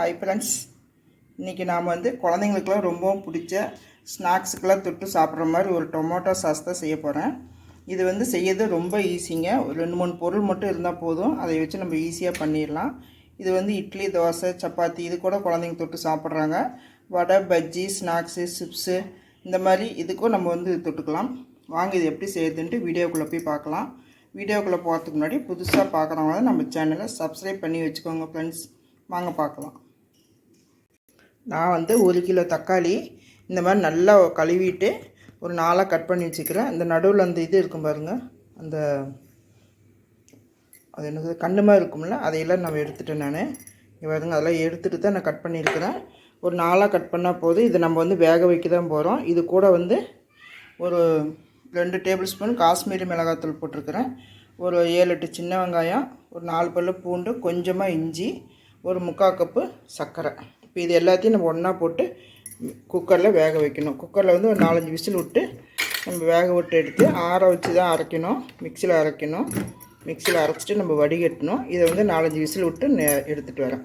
Hi friends இன்றைக்கி நாம் வந்து குழந்தைங்களுக்குலாம் ரொம்பவும் பிடிச்ச ஸ்நாக்ஸுக்கெல்லாம் தொட்டு சாப்பிட்ற மாதிரி ஒரு டொமேட்டோ சாஸ் தான் செய்ய போகிறேன் இது வந்து செய்யறது ரொம்ப ஈஸிங்க. ஒரு ரெண்டு மூணு பொருள் மட்டும் இருந்தால் போதும். அதை வச்சு நம்ம ஈஸியாக பண்ணிடலாம். இது வந்து இட்லி தோசை சப்பாத்தி இது கூட குழந்தைங்க தொட்டு சாப்பிட்றாங்க. வடை பஜ்ஜி ஸ்நாக்ஸு சிப்ஸு இந்த மாதிரி இதுக்கும் நம்ம வந்து தொட்டுக்கலாம். வாங்க இது எப்படி செய்யுதுன்ட்டு வீடியோக்குள்ளே போய் பார்க்கலாம். வீடியோக்குள்ளே போகிறதுக்கு முன்னாடி புதுசாக பார்க்குறவங்க நம்ம சேனலை சப்ஸ்கிரைப் பண்ணி வச்சுக்கோங்க ஃப்ரெண்ட்ஸ் வாங்க பார்க்கலாம். நான் வந்து ஒரு கிலோ தக்காளி இந்த மாதிரி நல்லா கழுவிட்டு ஒரு நாளாக கட் பண்ணி வச்சுக்கிறேன். அந்த நடுவில் அந்த இது இருக்கும் பாருங்கள் அந்த அது என்னது? கண்ணு மாதிரி இருக்கும்ல அதையெல்லாம் நான் எடுத்துட்டேன் நான். இங்கே பாருங்க அதெல்லாம் எடுத்துகிட்டு தான் நான் கட் பண்ணியிருக்கிறேன். ஒரு நாளாக கட் பண்ணால் போதும். இதை நம்ம வந்து வேக வைக்க தான் போகிறோம் இது கூட வந்து ஒரு ரெண்டு டேபிள் ஸ்பூன் காஷ்மீரி மிளகாத்தூள் போட்டிருக்கிறேன். ஒரு ஏழு எட்டு சின்ன வெங்காயம் ஒரு நாலு பல்லு பூண்டு கொஞ்சமாக இஞ்சி ஒரு முக்கால் கப்பு சர்க்கரை. இப்போ இது எல்லாத்தையும் நம்ம ஒன்றா போட்டு குக்கரில் வேக வைக்கணும். குக்கரில் வந்து ஒரு நாலஞ்சு விசில் விட்டு நம்ம வேக விட்டு எடுத்து ஆற வச்சு தான் அரைக்கணும். மிக்சியில் அரைக்கணும். மிக்சியில் அரைச்சிட்டு நம்ம வடிகட்டணும். இதை வந்து நாலஞ்சு விசில் விட்டு நெ- எடுத்துகிட்டு வரேன்.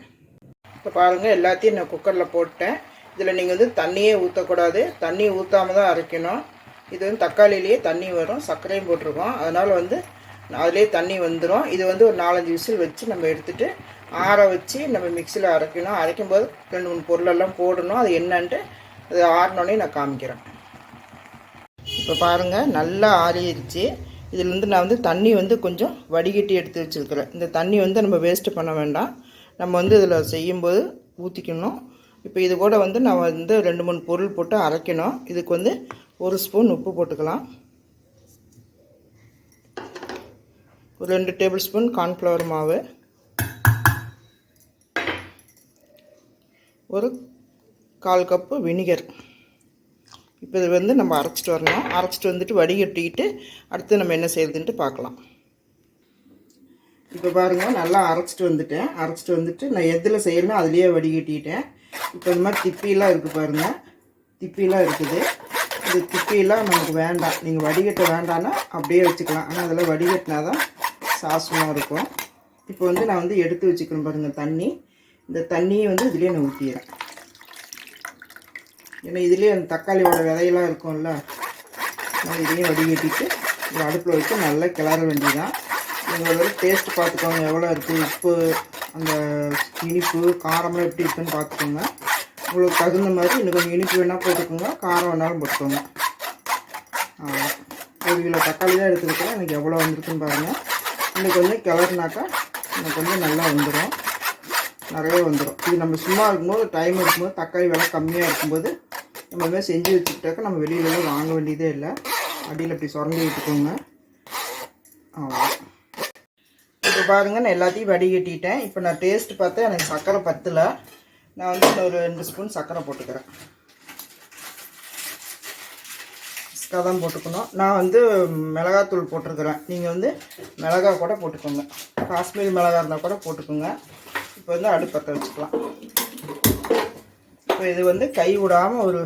இப்போ பாருங்கள் எல்லாத்தையும் நான் குக்கரில் போட்டேன். இதில் நீங்கள் வந்து தண்ணியே ஊற்றக்கூடாது தண்ணி ஊற்றாம தான் அரைக்கணும். இது வந்து தக்காளிலேயே தண்ணி வரும். சர்க்கரையும் போட்டிருக்கோம். அதனால் வந்து அதிலே தண்ணி வந்துடும் இது வந்து ஒரு நாலஞ்சு விசில் வச்சு நம்ம எடுத்துகிட்டு ஆற வச்சு நம்ம மிக்சியில் அரைக்கணும். அரைக்கும் போது ரெண்டு மூணு பொருளெல்லாம் போடணும். அது என்னன்ட்டு அது ஆறினோடனே நான் காமிக்கிறேன். இப்போ பாருங்கள் நல்லா ஆறிடுச்சு. இதுலேருந்து நான் வந்து தண்ணி வந்து கொஞ்சம் வடிகட்டி எடுத்து வச்சுருக்கிறேன். இந்த தண்ணி வந்து நம்ம வேஸ்ட்டு பண்ண வேண்டாம். நம்ம வந்து இதில் செய்யும்போது ஊற்றிக்கணும் இப்போ இது கூட வந்து நான் வந்து ரெண்டு மூணு பொருள் போட்டு அரைக்கணும். இதுக்கு வந்து ஒரு ஸ்பூன் உப்பு போட்டுக்கலாம். ஒரு ரெண்டு டேபிள் ஸ்பூன் கார்ன்ஃப்ளவர் மாவு. ஒரு கால் கப்பு வினிகர். இப்போ இது வந்து நம்ம அரைச்சிட்டு வரணும். அரைச்சிட்டு வந்துட்டு வடிகட்டிக்கிட்டு அடுத்து நம்ம என்ன செய்யறதுன்ட்டு பார்க்கலாம். இப்போ பாருங்கள் நல்லா அரைச்சிட்டு வந்துட்டேன். அரைச்சிட்டு வந்துட்டு நான் எதில் செய்யணும் அதுலேயே வடிகட்டிட்டேன். இப்போ இந்த மாதிரி திப்பிலாம் இருக்குது பாருங்கள் திப்பிலாம் இருக்குது. இது திப்பிலாம் நமக்கு வேண்டாம். நீங்கள் வடிகட்ட வேண்டாம்னா அப்படியே வச்சுக்கலாம். ஆனால் அதில் வடிகட்டினா தான் சாசமாக இருக்கும். இப்போ வந்து நான் வந்து எடுத்து வச்சுக்கிறேன் பாருங்கள் தண்ணி. இந்த தண்ணியை வந்து இதுலேயே நான் ஊற்றிடுறேன் ஏன்னா இதுலேயே அந்த தக்காளியோட விதையெல்லாம் இருக்கும்ல நான் இதையும் வடிகட்டிட்டு இந்த அடுப்பில் வச்சு நல்லா கிளற வேண்டியதான் நீங்கள் டேஸ்ட் பார்த்துக்கோங்க எவ்வளோ இருக்குது உப்பு அந்த இனிப்பு காரம்லாம் எப்படி இருக்குன்னு பார்த்துக்கோங்க. உங்களுக்கு தகுந்த மாதிரி இன்னும் கொஞ்சம் இனிப்பு வேணால் போட்டுக்கோங்க காரம் வேணாலும் போட்டுக்கோங்க. ஒரு கிலோ தக்காளி தான் எடுத்துருக்கேன் எனக்கு எவ்வளோ வந்திருக்குன்னு பாருங்கள் இன்னும் கொஞ்சம் கிளறுனாக்கா எனக்கு கொஞ்சம் நல்லா வந்துடும் நிறைய வந்துடும் இது நம்ம சும்மா இருக்கும்போது டைம் இருக்கும்போது தக்காளி விலை கம்மியாக இருக்கும்போது நம்ம மாதிரி செஞ்சு வச்சுக்கிட்டாக்க நம்ம வெளியிலலாம் வாங்க வேண்டியதே இல்லை. அடியில் இப்படி சுரண்டி விட்டுக்கோங்க. இப்போ பாருங்கள் நான் எல்லாத்தையும் வடிகட்டிட்டேன் இப்போ நான் டேஸ்ட் பார்த்தா எனக்கு சர்க்கரை பத்தில். நான் வந்து ஒரு ரெண்டு ஸ்பூன் சர்க்கரை போட்டுக்கிறேன். இஸ்கா தான் போட்டுக்கணும். நான் வந்து மிளகாத்தூள் போட்டிருக்கிறேன். நீங்கள் வந்து மிளகா கூட போட்டுக்கோங்க. காஷ்மீரி மிளகா இருந்தால் கூட போட்டுக்கோங்க. இப்போ வந்து அடுப்பத்தை வச்சுக்கலாம் இப்போ இது வந்து கை விடாமல் ஒரு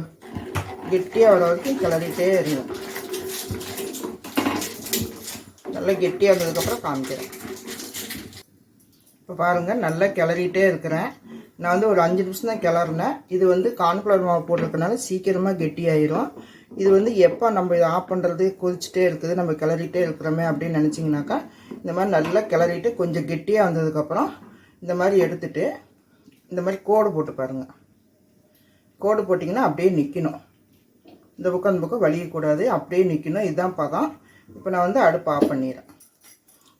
கெட்டியாக வர வரைக்கும் கிளறிட்டே இருங்க. நல்லா கெட்டியாக இருந்ததுக்கப்புறம் காமிக்கிறேன். இப்போ பாருங்கள் நல்லா கிளறிட்டே இருக்கிறேன். நான் வந்து ஒரு அஞ்சு நிமிஷம் தான் கிளறினேன். இது வந்து கான்ஃப்ளவர் மாவு போட்டிருக்கனால சீக்கிரமாக கெட்டியாயிரும். இது வந்து எப்போ நம்ம இதை ஆஃப் பண்ணுறது கொதிச்சுட்டே இருக்குது நம்ம கிளறிட்டே இருக்கிறோமே அப்படின்னு நினச்சிங்கனாக்கா இந்த மாதிரி நல்லா கிளறிட்டு கொஞ்சம் கெட்டியாக வந்ததுக்கப்புறம் இந்த மாதிரி எடுத்துட்டு இந்த மாதிரி கோடு போட்டு பாருங்கள் கோடு போட்டிங்கன்னா அப்படியே நிற்கணும் இந்த பக்கம் அந்த பக்கம் வலியக்கூடாது. அப்படியே நிற்கணும் இதுதான் பதம். இப்போ நான் வந்து அடுப்பு ஆஃப் பண்ணிடுறேன்.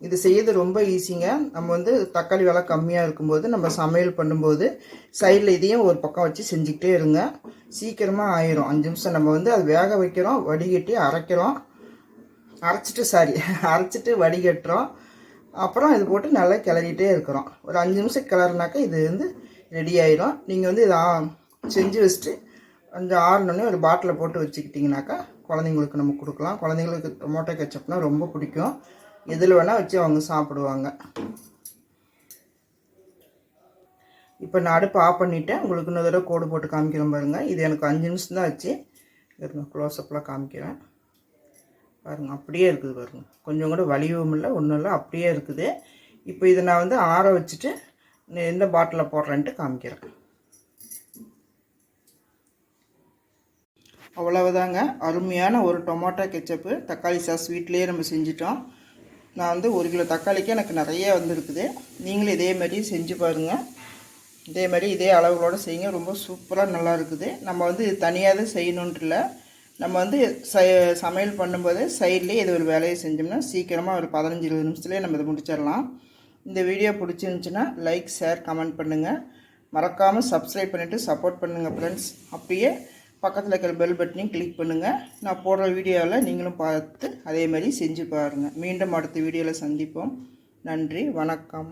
இது செய்யறது ரொம்ப ஈஸிங்க நம்ம வந்து தக்காளி விலை கம்மியாக இருக்கும்போது நம்ம சமையல் பண்ணும்போது சைடில் இதையும் ஒரு பக்கம் வச்சு செஞ்சுக்கிட்டே இருங்க. சீக்கிரமாக ஆயிரும். அஞ்சு நிமிஷம் நம்ம வந்து அது வேக வைக்கிறோம் வடிகட்டி அரைக்கிறோம். அரைச்சிட்டு சாரி அரைச்சிட்டு வடிகட்டுறோம். அப்புறம் இது போட்டு நல்லா கிளறிட்டே இருக்கிறோம். ஒரு அஞ்சு நிமிஷம் கிளறினாக்கா இது வந்து ரெடி ஆயிடும் நீங்கள் வந்து இதை செஞ்சு வச்சுட்டு கொஞ்சம் ஆறினோடனே ஒரு பாட்டிலில் போட்டு வச்சுக்கிட்டிங்கனாக்கா குழந்தைங்களுக்கு நம்ம கொடுக்கலாம். குழந்தைங்களுக்கு டொமேட்டோ கெச்சப்னால் ரொம்ப பிடிக்கும். எதில் வேணால் வச்சு அவங்க சாப்பிடுவாங்க. இப்போ நான் அடுப்பு ஆஃப் பண்ணிவிட்டேன் உங்களுக்கு இன்னொரு தடவை கோடு போட்டு காமிக்கிறேன் பாருங்கள் இது எனக்கு அஞ்சு நிமிஷம் தான் ஆச்சு. க்ளோஸ்அப்பில் காமிக்கிறேன். பாருங்கள் அப்படியே இருக்குது பாருங்கள் கொஞ்சம் கூட வலிவும் இல்லை ஒன்றும் இல்லை அப்படியே இருக்குது. இப்போ இதை நான் வந்து ஆற வச்சுட்டு எந்த பாட்டிலில் போடுறேன்ட்டு காமிக்கிறேன். அவ்வளவுதாங்க. அருமையான ஒரு டொமேட்டோ கெச்சப்பு. தக்காளி சாஸ் வீட்லேயே நம்ம செஞ்சிட்டோம். நான் வந்து ஒரு கிலோ தக்காளிக்கு எனக்கு நிறைய வந்துருக்குது. நீங்களும் இதே மாதிரி செஞ்சு பாருங்கள் இதே மாதிரி இதே அளவுகளோடு செய்யுங்க. ரொம்ப சூப்பராக நல்லா இருக்குது. நம்ம வந்து தனியாக தான் செய்யணுன்ட்டு இல்லை. நம்ம வந்து ச சமையல் பண்ணும்போது சைட்லேயே இது ஒரு வேலையை செஞ்சோம்னா சீக்கிரமாக ஒரு பதினஞ்சு இருபது நிமிஷத்துலேயே நம்ம இதை முடிச்சிடலாம். இந்த வீடியோ பிடிச்சிருந்துச்சின்னா லைக் ஷேர் கமெண்ட் பண்ணுங்கள் மறக்காமல் சப்ஸ்கிரைப் பண்ணிவிட்டு சப்போர்ட் பண்ணுங்கள் ஃப்ரெண்ட்ஸ் அப்படியே பக்கத்தில் இருக்கிற பெல் பட்டனையும் கிளிக் பண்ணுங்கள் நான் போடுற வீடியோவில் நீங்களும் பார்த்து அதே மாதிரி செஞ்சு பாருங்கள் மீண்டும் அடுத்த வீடியோவில் சந்திப்போம். நன்றி வணக்கம்.